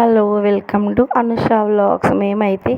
Hello welcome to Anusha vlogs. మేమైతే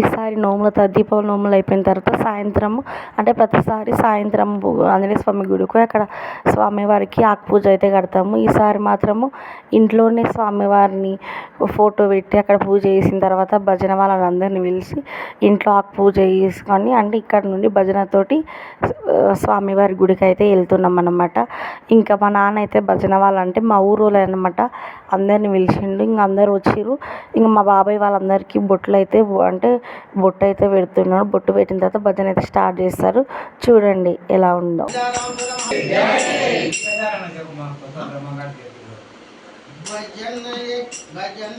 ఈసారి నోముల దీపావళి నోములు అయిపోయిన తర్వాత సాయంత్రం అంటే ప్రతిసారి సాయంత్రం ఆంజనేయ స్వామి గుడికి అక్కడ స్వామివారికి ఆకు పూజ అయితే కడతాము. ఈసారి మాత్రము ఇంట్లోనే స్వామివారిని ఫోటో పెట్టి అక్కడ పూజ చేసిన తర్వాత భజన వాళ్ళని పిలిచి ఇంట్లో ఆకు పూజ చేసుకొని అంటే ఇక్కడ నుండి భజనతోటి స్వామివారి గుడికి అయితే వెళ్తున్నాం అనమాట ఇంకా మా నాన్న అయితే భజన వాళ్ళంటే మా ఊరోళ్ళే అనమాట అందరినీ పిలిచిండు. ఇంకా అందరూ వచ్చి వచ్చిర్రు ఇంకా మా బాబాయ్ వాళ్ళందరికీ బొట్లు అయితే అంటే బొట్టు అయితే పెడుతున్నాడు బొట్టు పెట్టిన తర్వాత భజన అయితే స్టార్ట్ చేస్తారు చూడండి ఎలా ఉందో భజన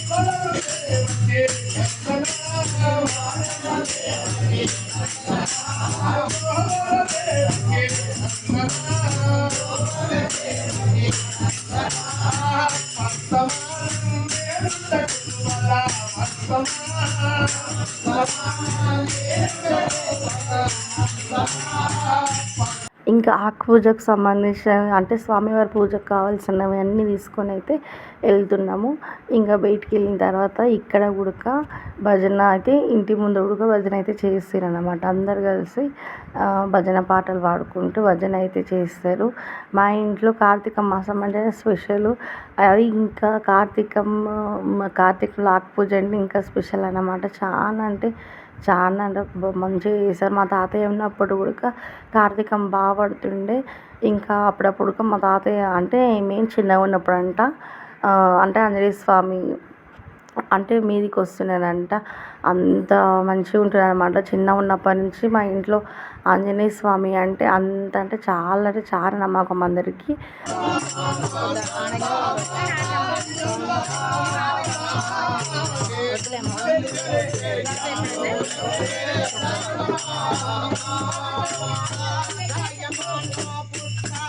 I'm ఇంకా ఆకు పూజకు సంబంధించిన అంటే స్వామివారి పూజకు కావాల్సినవి అన్నీ తీసుకొని అయితే వెళ్తున్నాము. ఇంకా బయటికి వెళ్ళిన తర్వాత ఇక్కడ ఉడక భజన అయితే ఇంటి ముందు ఉడక భజన అయితే చేస్తారు అన్నమాట అందరు కలిసి భజన పాటలు పాడుకుంటూ భజన అయితే చేస్తారు. మా ఇంట్లో కార్తీక మాసం అంటే స్పెషల్. అది ఇంకా కార్తీకం కార్తీక లాక్ పూజ అంటే ఇంకా స్పెషల్ అన్నమాట. చాలా అంటే చాలా అంటే మంచిగా చేశారు మా తాతయ్య ఉన్నప్పుడు కూడా కార్తీకం బాగా పడుతుండే. ఇంకా అప్పుడప్పుడు మా తాతయ్య అంటే మేము చిన్నగా ఉన్నప్పుడు అంట అంటే ఆంజనేయ స్వామి అంటే మీదికి వస్తున్నానంట అంత మంచిగా ఉంటుంది అనమాట చిన్నగా ఉన్నప్పటి నుంచి మా ఇంట్లో ఆంజనేయ స్వామి అంటే అంత అంటే చాలా అంటే చాలా నమ్మకం అందరికీ.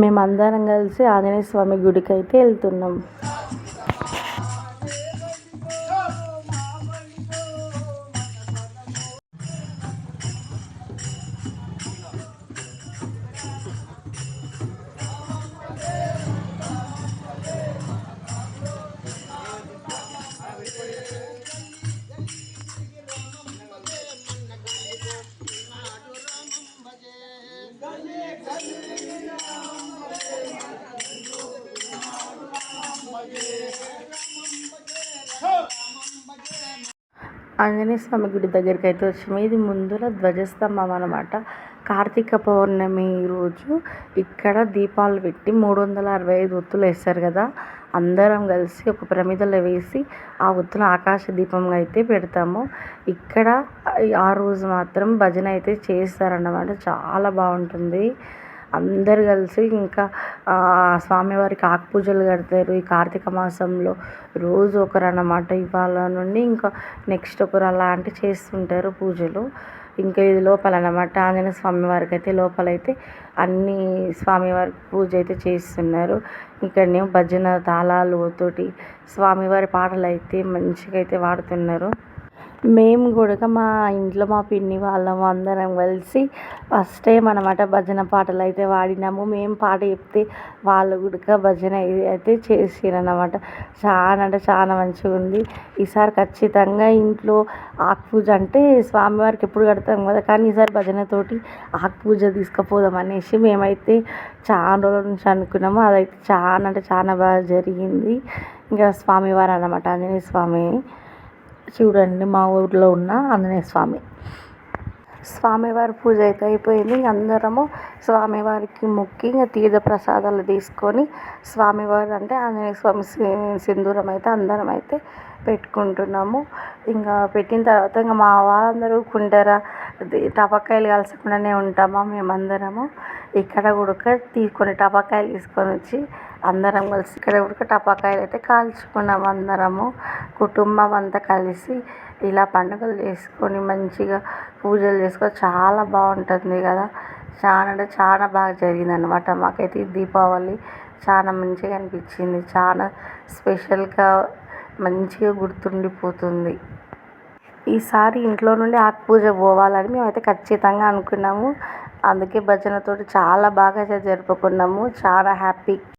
మేమందరం కలిసి ఆంజనేయ స్వామి గుడికి అయితే వెళ్తున్నాం. ఆంజనేయ స్వామి గుడి దగ్గరికి అయితే వచ్చాము. ఇది ముందుల ధ్వజస్తంభం అనమాట కార్తీక పౌర్ణమి రోజు ఇక్కడ దీపాలు పెట్టి మూడు వందల అరవై ఐదు ఒత్తులు వేస్తారు కదా. అందరం కలిసి ఒక ప్రమిదలో వేసి ఆ ఒత్తులు ఆకాశ దీపంగా అయితే పెడతాము. ఇక్కడ ఆ రోజు మాత్రం భజన అయితే చేస్తారన్నమాట. చాలా బాగుంటుంది. అందరు కలిసి ఇంకా స్వామివారికి ఆకు పూజలు కడతారు. ఈ కార్తీక మాసంలో రోజు ఒకరు అన్నమాట ఇవాళ నుండి ఇంకా నెక్స్ట్ ఒకరు అలాంటి చేస్తుంటారు పూజలు. ఇంకా ఇది లోపల అన్నమాట ఆంజనేయ స్వామి వారికి అయితే లోపలైతే అన్ని స్వామివారి పూజ అయితే చేస్తున్నారు. ఇక్కడనేమో భజన తాళాలు తోటి స్వామివారి పాటలు అయితే మంచిగా అయితే పాడుతున్నారు మేము కూడా మా ఇంట్లో మా పిన్ని వాళ్ళము అందరం కలిసి ఫస్ట్ టైం అనమాట భజన పాటలు అయితే పాడినాము మేము పాట చెప్తే వాళ్ళు కూడా భజన అయితే చేసిర్రు అనమాట చాలా అంటే చాలా మంచిగా ఉంది. ఈసారి ఖచ్చితంగా ఇంట్లో ఆకు పూజ అంటే స్వామివారికి ఎప్పుడు కడతాం కదా కానీ ఈసారి భజనతోటి ఆకు పూజ తీసుకుపోదాం అనేసి మేమైతే చాలా రోజుల నుంచి అనుకున్నాము. అదైతే చాలా అంటే చాలా బాగా జరిగింది. ఇంకా స్వామివారు అనమాట ఆంజనేయ స్వామి. చూడండి మా ఊర్లో ఉన్న ఆంజనేయ స్వామి. స్వామివారి పూజ అయితే అయిపోయింది. ఇంక అందరము స్వామివారికి మొక్కి ఇంకా తీర్థ ప్రసాదాలు తీసుకొని స్వామివారు అంటే ఆంజనేయ స్వామి సింధూరం అయితే అందరం అయితే పెట్టుకుంటున్నాము. ఇంకా పెట్టిన తర్వాత ఇంకా మా వాళ్ళందరూ కుండర టపాకాయలు కలసకుండానే ఉంటామా మేమందరము. ఇక్కడ కూడా తీసుకొని టపాకాయలు తీసుకొని వచ్చి అందరం కలిసి ఇక్కడ ఉడక టపాకాయలు అయితే కాల్చుకున్నాం అందరము. కుటుంబం అంతా కలిసి ఇలా పండుగలు చేసుకొని మంచిగా పూజలు చేసుకొని చాలా బాగుంటుంది కదా. చాలా అంటే చాలా బాగా జరిగింది అనమాట మాకైతే ఈ దీపావళి చాలా మంచిగా అనిపించింది. చాలా స్పెషల్గా మంచిగా గుర్తుండిపోతుంది. ఈసారి ఇంట్లో నుండి ఆకు పూజ పోవాలని మేమైతే ఖచ్చితంగా అనుకున్నాము. అందుకే భజనతోటి చాలా బాగా జరుపుకున్నాము. చాలా హ్యాపీ.